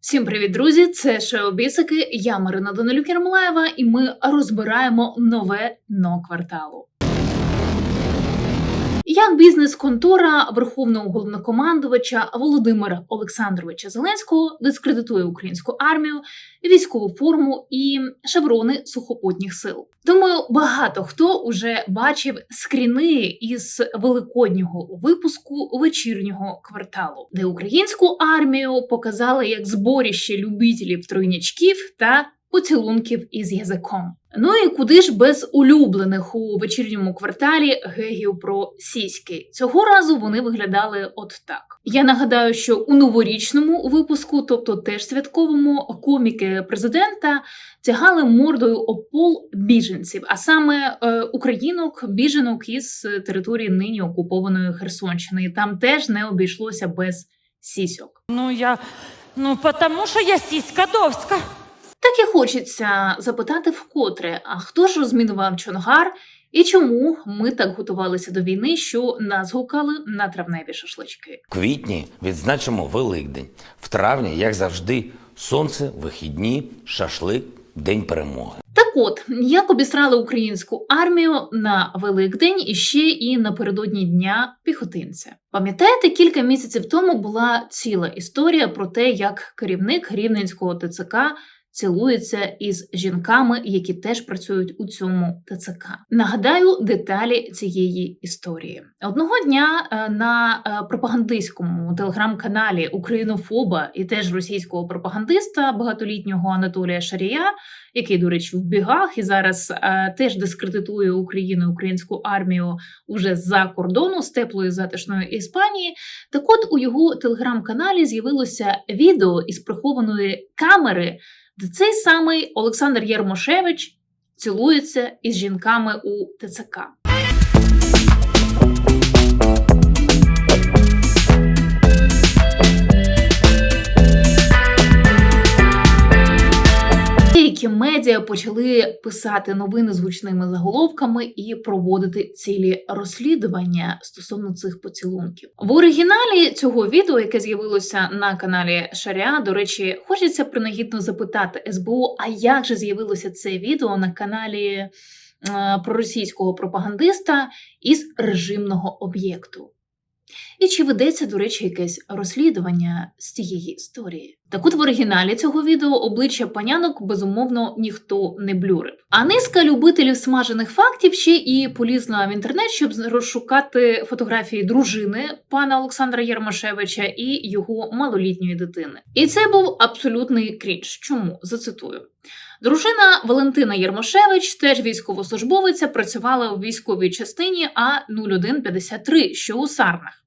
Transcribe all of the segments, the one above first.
Всім привіт, друзі! Це Шео Бісики, я Марина Данилюк Ярмолаєва, і ми розбираємо нове но кварталу. Як бізнес-контора Верховного головнокомандувача Володимира Олександровича Зеленського дискредитує українську армію, військову форму і шеврони сухопутніх сил. Думаю, багато хто уже бачив скріни із великоднього випуску вечірнього кварталу, де українську армію показали як зборіще любителів тройнячків та поцілунків із язиком. Ну і куди ж без улюблених у вечірньому кварталі гегів про сіськи? Цього разу вони виглядали от так. Я нагадаю, що у новорічному випуску, тобто теж святковому, коміки президента тягали мордою об пол біженців, а саме е, українок, біженок із території нині окупованої Херсонщини. Там теж не обійшлося без сісьок. Ну, я... Ну, потому що я сіська довська. Так і хочеться запитати вкотре, а хто ж розмінував Чонгар і чому ми так готувалися до війни, що нас гукали на травневі шашлички? В квітні відзначимо Великдень. В травні, як завжди, сонце, вихідні, шашлик, день перемоги. Так от, як обісрали українську армію на Великдень і ще і напередодні дня піхотинця. Пам'ятаєте, кілька місяців тому була ціла історія про те, як керівник рівненського ТЦК цілується із жінками, які теж працюють у цьому ТЦК. Нагадаю деталі цієї історії. Одного дня е, на е, пропагандистському телеграм-каналі Українофоба і теж російського пропагандиста багатолітнього Анатолія Шарія, який, до речі, в бігах і зараз е, теж дискредитує Україну українську армію уже з-за кордону з теплої затишної Іспанії. Так от у його телеграм-каналі з'явилося відео із прихованої камери, де цей самий Олександр Єрмошевич цілується із жінками у ТЦК. Деякі медіа почали писати новини з гучними заголовками і проводити цілі розслідування стосовно цих поцілунків. В оригіналі цього відео, яке з'явилося на каналі Шаря, до речі, хочеться принагідно запитати СБУ, а як же з'явилося це відео на каналі е, проросійського пропагандиста із режимного об'єкту? І чи ведеться, до речі, якесь розслідування з цієї історії? Так от в оригіналі цього відео обличчя панянок безумовно ніхто не блюрив. А низка любителів смажених фактів ще і полізла в інтернет, щоб розшукати фотографії дружини пана Олександра Єрмашевича і його малолітньої дитини. І це був абсолютний крінж. Чому зацитую? Дружина Валентина Єрмошевич, теж військовослужбовиця, працювала у військовій частині А 0153, що у Сарнах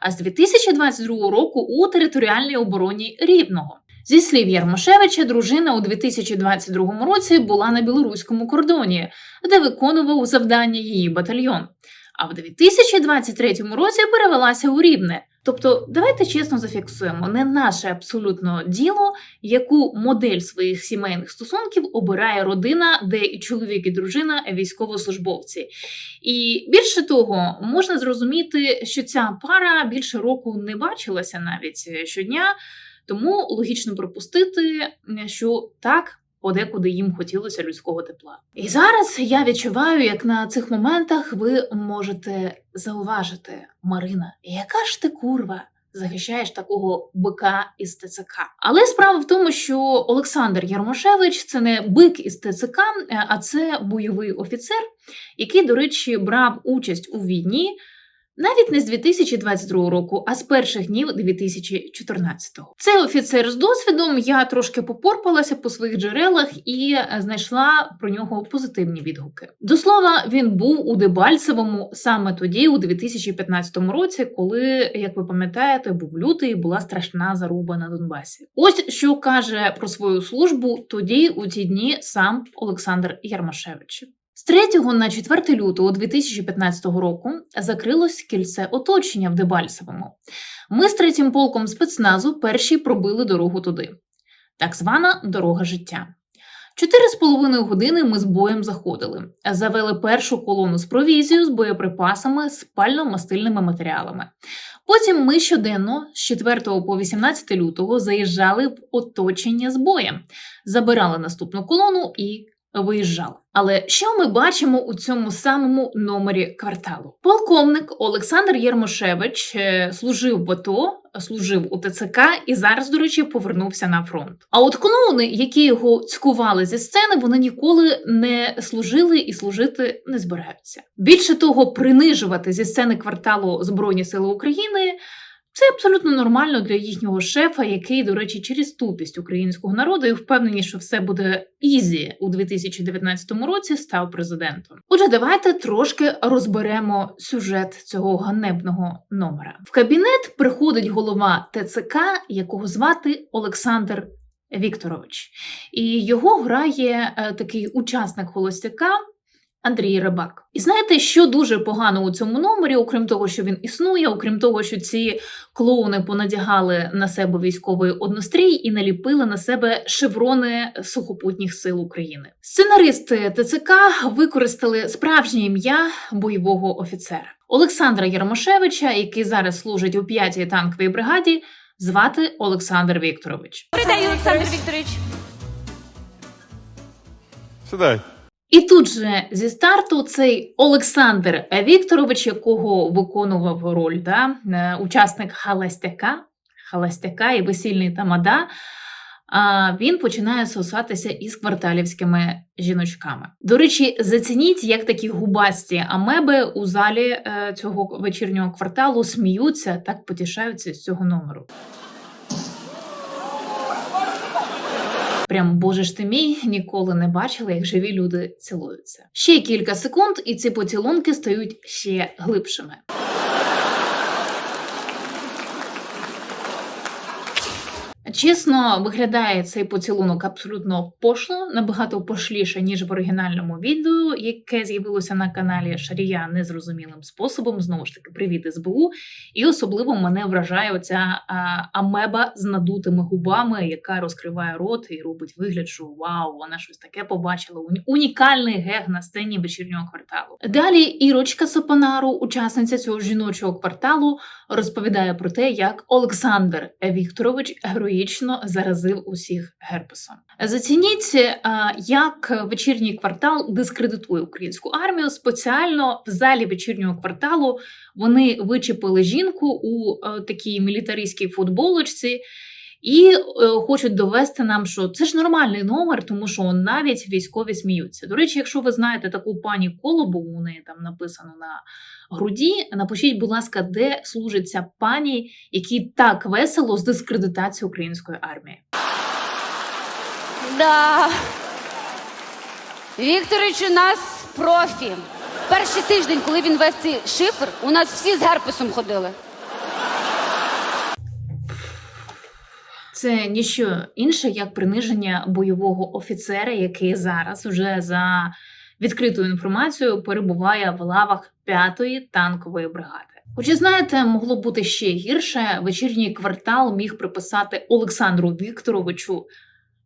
а з 2022 року у територіальній обороні Рівного. Зі слів Ярмошевича, дружина у 2022 році була на білоруському кордоні, де виконував завдання її батальйон. А в 2023 році перевелася у Рівне. Тобто, давайте чесно зафіксуємо, не наше абсолютно діло, яку модель своїх сімейних стосунків обирає родина, де і чоловік, і дружина військовослужбовці. І більше того, можна зрозуміти, що ця пара більше року не бачилася навіть щодня, тому логічно припустити, що так. Подекуди їм хотілося людського тепла. І зараз я відчуваю, як на цих моментах ви можете зауважити, Марина, яка ж ти курва захищаєш такого бика із ТЦК? Але справа в тому, що Олександр Ярмошевич це не бик із ТЦК, а це бойовий офіцер, який, до речі, брав участь у війні. Навіть не з 2022 року, а з перших днів 2014-го. Цей офіцер з досвідом я трошки попорпалася по своїх джерелах і знайшла про нього позитивні відгуки. До слова, він був у Дебальцевому саме тоді, у 2015 році, коли, як ви пам'ятаєте, був лютий була страшна заруба на Донбасі. Ось що каже про свою службу тоді, у ті дні, сам Олександр Ярмашевич. З 3 на 4 лютого 2015 року закрилось кільце оточення в Дебальцевому. Ми з третім полком спецназу перші пробили дорогу туди. Так звана дорога життя. Чотири з половиною години ми з боєм заходили. Завели першу колону з провізією, з боєприпасами, з пально-мастильними матеріалами. Потім ми щоденно з 4 по 18 лютого заїжджали в оточення з боєм, забирали наступну колону і виїжджали. Але що ми бачимо у цьому самому номері кварталу? Полковник Олександр Єрмошевич е, служив в АТО, служив у ТЦК і зараз, до речі, повернувся на фронт. А от клоуни, які його цькували зі сцени, вони ніколи не служили і служити не збираються. Більше того, принижувати зі сцени кварталу Збройні Сили України. Це абсолютно нормально для їхнього шефа, який, до речі, через тупість українського народу і впевнені, що все буде ізі у 2019 році, став президентом. Отже, давайте трошки розберемо сюжет цього ганебного номера. В кабінет приходить голова ТЦК, якого звати Олександр Вікторович, і його грає е, такий учасник холостяка. Андрій Рибак. І знаєте, що дуже погано у цьому номері, окрім того, що він існує, окрім того, що ці клоуни понадягали на себе військовий однострій і наліпили на себе шеврони сухопутніх сил України. Сценаристи ТЦК використали справжнє ім'я бойового офіцера Олександра Єрмошевича, який зараз служить у 5-й танковій бригаді, звати Олександр Вікторович. Добрий Олександр Вікторович. Сідай. І тут же зі старту цей Олександр Вікторович, якого виконував роль да, е, учасник Халастяка, Халастяка і весільний тамада. Він починає сосатися із кварталівськими жіночками. До речі, зацініть, як такі губасті амеби у залі е, цього вечірнього кварталу сміються, так потішаються з цього номеру. Прям боже ж ти мій, ніколи не бачила, як живі люди цілуються. Ще кілька секунд, і ці поцілунки стають ще глибшими. Чесно, виглядає цей поцілунок абсолютно пошло, набагато пошліше, ніж в оригінальному відео, яке з'явилося на каналі Шарія незрозумілим способом. Знову ж таки, привіт СБУ. І особливо мене вражає оця амеба з надутими губами, яка розкриває рот і робить вигляд, що вау, вона щось таке побачила. Уні- Унікальний гег на сцені вечірнього кварталу. Далі Ірочка Сопонару, учасниця цього жіночого кварталу, розповідає про те, як Олександр Вікторович героїчно заразив усіх герпесом. Зацініть, е, як вечірній квартал дискредитує українську армію. Спеціально в залі вечірнього кварталу вони вичепили жінку у е, такій мілітаристській футболочці. І е, хочуть довести нам, що це ж нормальний номер, тому що навіть військові сміються. До речі, якщо ви знаєте таку пані Колобу, у неї там написано на груді. Напишіть, будь ласка, де служить ця пані, якій так весело з дискредитації української армії. Да. Вікторович у нас профі. Перший тиждень, коли він вев цей шифр, у нас всі з герпесом ходили. Це ніщо інше, як приниження бойового офіцера, який зараз вже за відкритою інформацією перебуває в лавах п'ятої танкової бригади. Хоча знаєте, могло бути ще гірше. Вечірній квартал міг приписати Олександру Вікторовичу,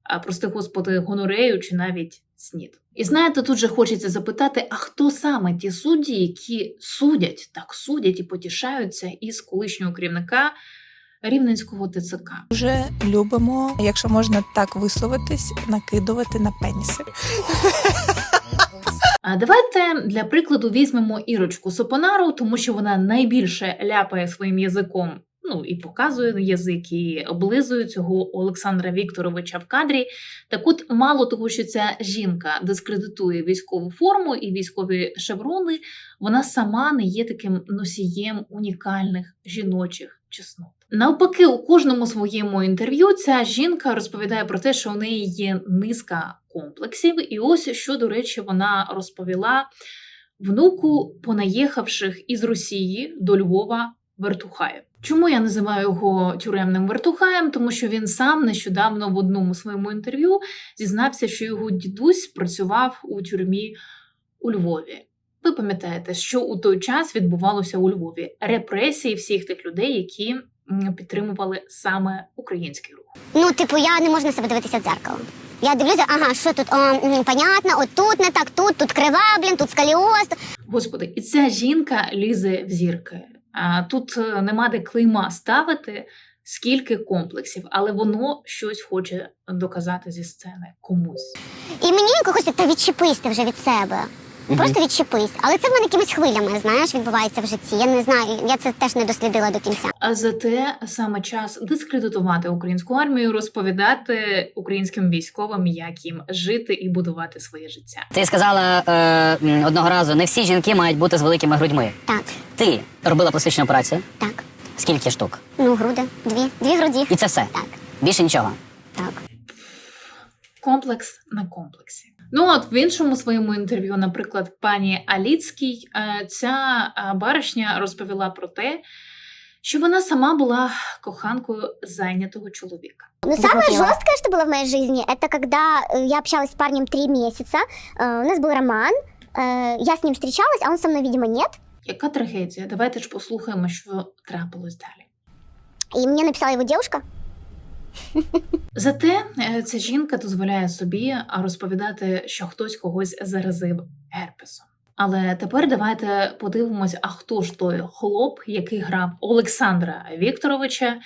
а прости господи, гонорею чи навіть снід. І знаєте, тут же хочеться запитати: а хто саме ті судді, які судять, так судять і потішаються із колишнього керівника Рівненського ТЦК? Дуже любимо, якщо можна так висловитись, накидувати на пеніси. Давайте для прикладу візьмемо Ірочку Сопонару, тому що вона найбільше ляпає своїм язиком. Ну і показує язик, і облизує цього Олександра Вікторовича в кадрі. Так от, мало того, що ця жінка дискредитує військову форму і військові шеврони, вона сама не є таким носієм унікальних жіночих чеснот. Навпаки, у кожному своєму інтерв'ю ця жінка розповідає про те, що у неї є низка комплексів, і ось що, до речі, вона розповіла внуку понаїхавших із Росії до Львова вертухаїв. Чому я називаю його тюремним вертухаєм? Тому що він сам нещодавно в одному своєму інтерв'ю зізнався, що його дідусь працював у тюрмі у Львові. Ви пам'ятаєте, що у той час відбувалося у Львові репресії всіх тих людей, які підтримували саме український рух. Ну, типу, я не можу на себе дивитися в дзеркало. Я дивлюся, ага, що тут, о, понятно, от тут не так, тут, тут крива, блін, тут сколіоз. Господи, і ця жінка лізе в зірки. Тут е, нема де клейма ставити, скільки комплексів, але воно щось хоче доказати зі сцени комусь. І мені хочеться, та відчепись ти вже від себе. Просто відчепись. Але це в мене якимись хвилями, знаєш, відбувається в житті. Я не знаю, я це теж не дослідила до кінця. А зате саме час дискредитувати українську армію, розповідати українським військовим, як їм жити і будувати своє життя. Ти сказала е, одного разу, не всі жінки мають бути з великими грудьми. Так, Ти робила пластичну операцію? так. Скільки штук? Ну, груди, дві, дві груді. І це все. Так, Більше нічого. так. комплекс на комплексі. Ну от в іншому своєму інтерв'ю, наприклад, пані Аліцькій, е, ця е, баришня розповіла про те, що вона сама була коханкою зайнятого чоловіка. Ну, самое жесткое, что было в моей жизни, это когда э, я общалась с парнем три месяца, э, у нас был роман, э, я с ним встречалась, а он со мной, видимо, нет. Яка трагедія? Давайте ж послухаємо, що трапилось далі. И мне написала его девушка. Зате е, ця жінка дозволяє собі розповідати, що хтось когось заразив герпесом. Але тепер давайте подивимось, а хто ж той хлоп, який грав Олександра Вікторовича,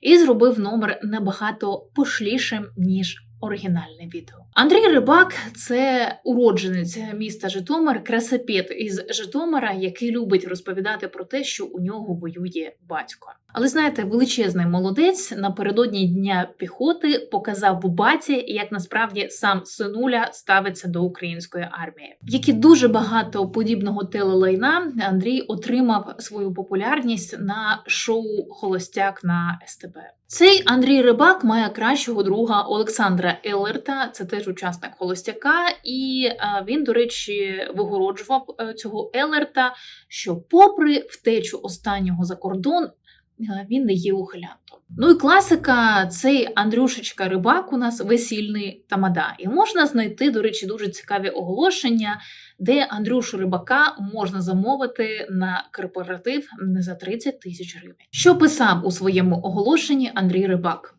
і зробив номер набагато пошлішим, ніж оригінальне відео. Андрій Рибак це уродженець міста Житомир, красапет із Житомира, який любить розповідати про те, що у нього воює батько. Але знаєте, величезний молодець напередодні дня піхоти показав баті, як насправді сам синуля ставиться до української армії. Як і дуже багато подібного телелайна, Андрій отримав свою популярність на шоу Холостяк на СТБ. Цей Андрій Рибак має кращого друга Олександра Елерта, це теж учасник холостяка, і е, він, до речі, вигороджував е, цього Елерта, що, попри втечу останнього за кордон, е, він не є ухилянтом. Ну і класика, цей Андрюшечка Рибак у нас весільний тамада. І можна знайти, до речі, дуже цікаві оголошення, де Андрюшу Рибака можна замовити на корпоратив не за 30 тисяч гривень. Що писав у своєму оголошенні Андрій Рибак?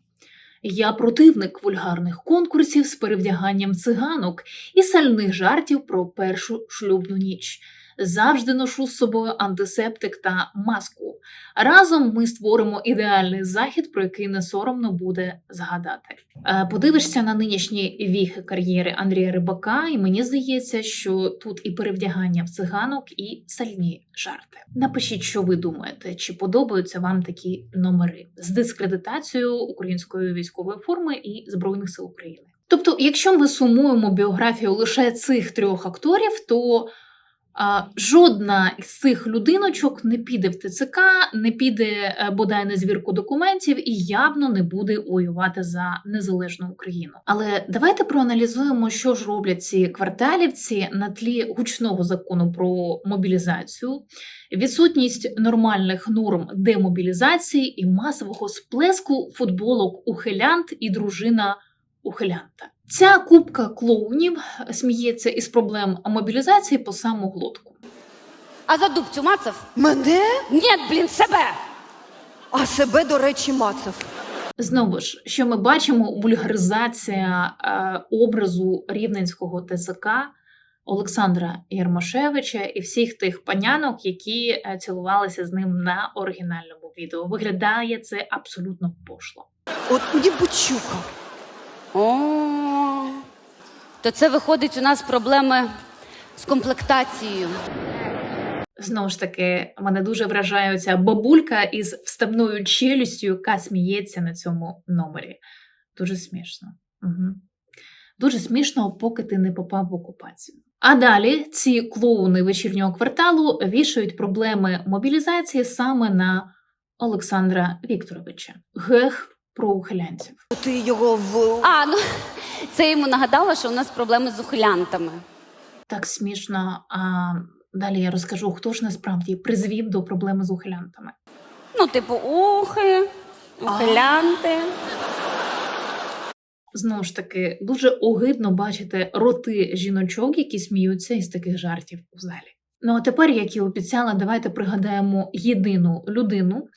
Я противник вульгарних конкурсів з перевдяганням циганок і сальних жартів про першу шлюбну ніч. Завжди ношу з собою антисептик та маску. Разом ми створимо ідеальний захід, про який не соромно буде згадати. Е, Подивишся на нинішні віхи кар'єри Андрія Рибака, і мені здається, що тут і перевдягання в циганок, і сальні жарти. Напишіть, що ви думаєте, чи подобаються вам такі номери з дискредитацією української військової форми і збройних сил України. Тобто, якщо ми сумуємо біографію лише цих трьох акторів, то жодна із цих людиночок не піде в ТЦК, не піде е, бодай на звірку документів і явно не буде воювати за незалежну Україну. Але давайте проаналізуємо, що ж роблять ці кварталівці на тлі гучного закону про мобілізацію, відсутність нормальних норм демобілізації і масового сплеску футболок ухилянт і дружина ухилянта. Ця купка клоунів сміється із проблем мобілізації по саму глотку. А за дубцю мацав? Мене? Ні, блін, себе! А себе, до речі, мацав. Знову ж, що ми бачимо, вульгаризація е, образу рівненського ТЦК Олександра Єрмошевича і всіх тих панянок, які е, цілувалися з ним на оригінальному відео. Виглядає це абсолютно пошло. От мені почука. О, то це виходить у нас проблеми з комплектацією. Знову ж таки, мене дуже вражає ця бабулька із вставною челюстю, яка сміється на цьому номері. Дуже смішно. Угу. Дуже смішно, поки ти не попав в окупацію. А далі ці клоуни вечірнього кварталу вішають проблеми мобілізації саме на Олександра Вікторовича. Гех про ухилянців. Ти його в. А, ну це йому нагадало, що у нас проблеми з ухилянтами. Так смішно. А далі я розкажу, хто ж насправді призвів до проблеми з ухилянтами. Ну, типу, ухи, ухилянти. Знову ж таки, дуже огидно бачити роти жіночок, які сміються із таких жартів у залі. Ну а тепер, як і обіцяла, давайте пригадаємо єдину людину,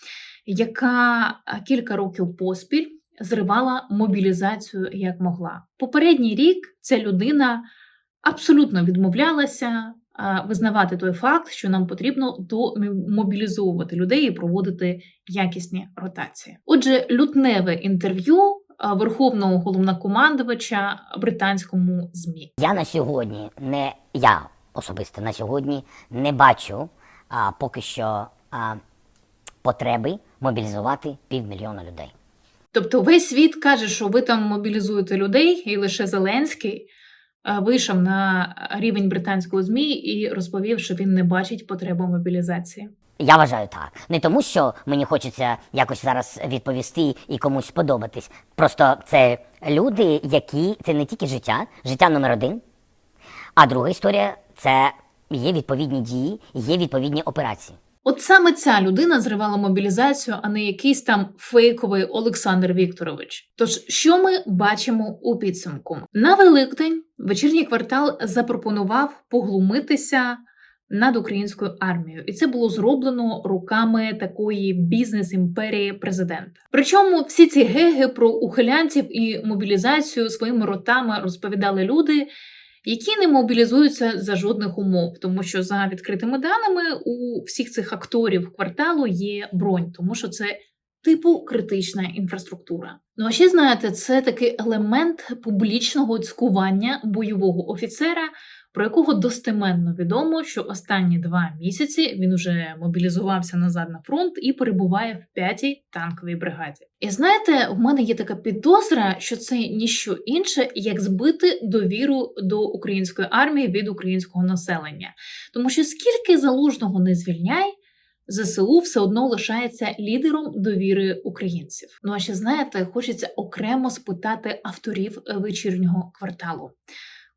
яка кілька років поспіль зривала мобілізацію як могла. Попередній рік ця людина абсолютно відмовлялася визнавати той факт, що нам потрібно домобілізовувати людей і проводити якісні ротації. Отже, лютневе інтерв'ю а, верховного головнокомандувача британському змі. Я на сьогодні не я особисто на сьогодні не бачу а, поки що а, потреби мобілізувати півмільйона людей. Тобто весь світ каже, що ви там мобілізуєте людей, і лише Зеленський е, вийшов на рівень британського змі і розповів, що він не бачить потреби мобілізації. Я вважаю так. Не тому, що мені хочеться якось зараз відповісти і комусь сподобатись. Просто це люди, які це не тільки життя, життя номер один. А друга історія це є відповідні дії, є відповідні операції. От саме ця людина зривала мобілізацію, а не якийсь там фейковий Олександр Вікторович. Тож, що ми бачимо у підсумку? На Великдень вечірній квартал запропонував поглумитися над українською армією, і це було зроблено руками такої бізнес-імперії президента. Причому всі ці геги про ухилянців і мобілізацію своїми ротами розповідали люди, які не мобілізуються за жодних умов, тому що за відкритими даними у всіх цих акторів кварталу є бронь, тому що це типу критична інфраструктура. Ну а ще знаєте, це такий елемент публічного цькування бойового офіцера, про якого достеменно відомо, що останні два місяці він уже мобілізувався назад на фронт і перебуває в п'ятій танковій бригаді. І знаєте, в мене є така підозра, що це ніщо інше, як збити довіру до української армії від українського населення. Тому що скільки залужного не звільняй, ЗСУ все одно лишається лідером довіри українців. Ну а ще знаєте, хочеться окремо спитати авторів е, вечірнього кварталу.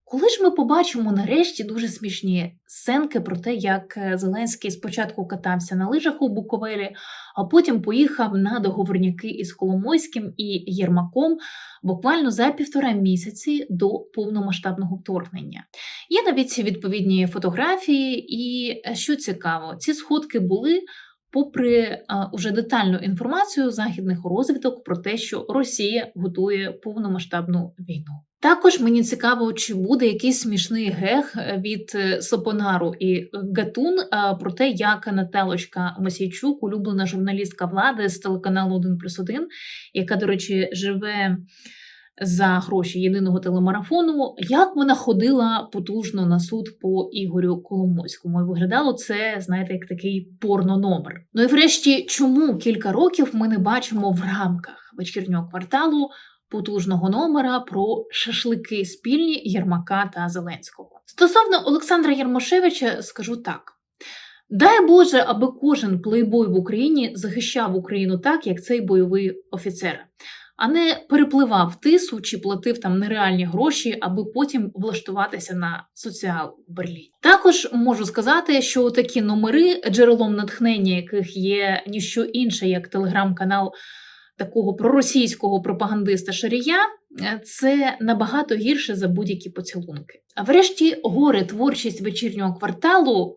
Коли ж ми побачимо нарешті дуже смішні сценки про те, як е, Зеленський спочатку катався на лижах у Буковелі, а потім поїхав на договорняки із Коломойським і Єрмаком буквально за півтора місяці до повномасштабного вторгнення. Є навіть відповідні фотографії, і е, що цікаво, ці сходки були. Попри а, уже детальну інформацію західних розвідок про те, що Росія готує повномасштабну війну. Також мені цікаво, чи буде якийсь смішний гег е, від е, Сопонару і Гатун про те, як Наталочка Мосійчук, улюблена журналістка влади з телеканалу 1 плюс 1, яка, до речі, живе за гроші єдиного телемарафону, як вона ходила потужно на суд по Ігорю Коломойському. І виглядало це, знаєте, як такий порно-номер. Ну і врешті, чому кілька років ми не бачимо в рамках вечірнього кварталу потужного номера про шашлики спільні Єрмака та Зеленського? Стосовно Олександра Єрмошевича, скажу так. Дай Боже, аби кожен плейбой в Україні захищав Україну так, як цей бойовий офіцер а не перепливав тису чи платив там нереальні гроші, аби потім влаштуватися на соціал в Берліні. Також можу сказати, що такі номери, джерелом натхнення яких є ніщо інше, як телеграм-канал такого проросійського пропагандиста Шарія, е, це набагато гірше за будь-які поцілунки. А врешті горе творчість вечірнього кварталу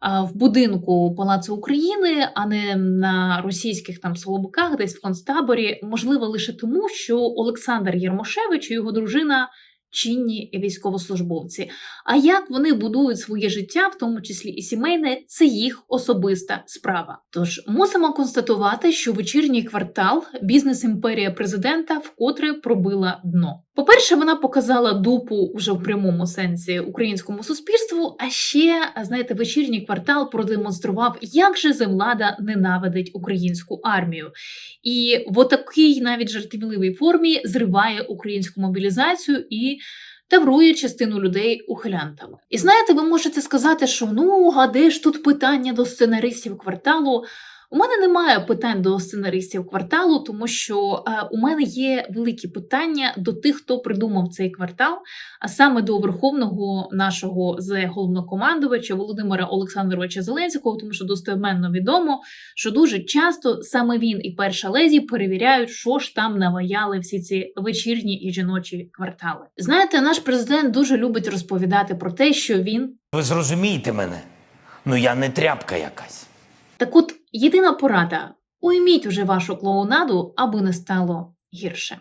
в будинку Палацу України, а не на російських там Солобуках, десь в концтаборі, можливо лише тому, що Олександр Єрмошевич і його дружина чинні військовослужбовці. А як вони будують своє життя, в тому числі і сімейне, це їх особиста справа. Тож мусимо констатувати, що вечірній квартал бізнес-імперія президента вкотре пробила дно. По-перше, вона показала дупу вже в прямому сенсі українському суспільству. А ще, знаєте, вечірній квартал продемонстрував, як же землада ненавидить українську армію, і в отакій навіть жартівливій формі зриває українську мобілізацію і таврує частину людей ухилянтами. І знаєте, ви можете сказати, що ну а де ж тут питання до сценаристів кварталу? У мене немає питань до сценаристів кварталу, тому що е, у мене є великі питання до тих, хто придумав цей квартал, а саме до верховного нашого з головнокомандувача Володимира Олександровича Зеленського, тому що достеменно відомо, що дуже часто саме він і перша лезі перевіряють, що ж там наваяли всі ці вечірні і жіночі квартали. Знаєте, наш президент дуже любить розповідати про те, що він Ви зрозумієте мене? Ну я не тряпка якась. Так от, єдина порада: уйміть уже вашу клоунаду, аби не стало гірше.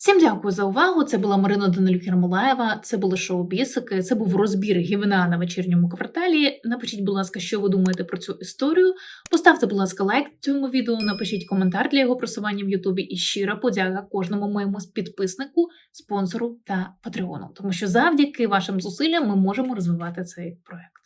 Всім дякую за увагу. Це була Марина Данилюк Ярмолаєва. Це було шоу Бісики. Це був розбір гівна на вечірньому кварталі. Напишіть, будь ласка, що ви думаєте про цю історію. Поставте, будь ласка, лайк цьому відео, напишіть коментар для його просування в Ютубі. І щира подяка кожному моєму підписнику, спонсору та патреону. Тому що завдяки вашим зусиллям ми можемо розвивати цей проект.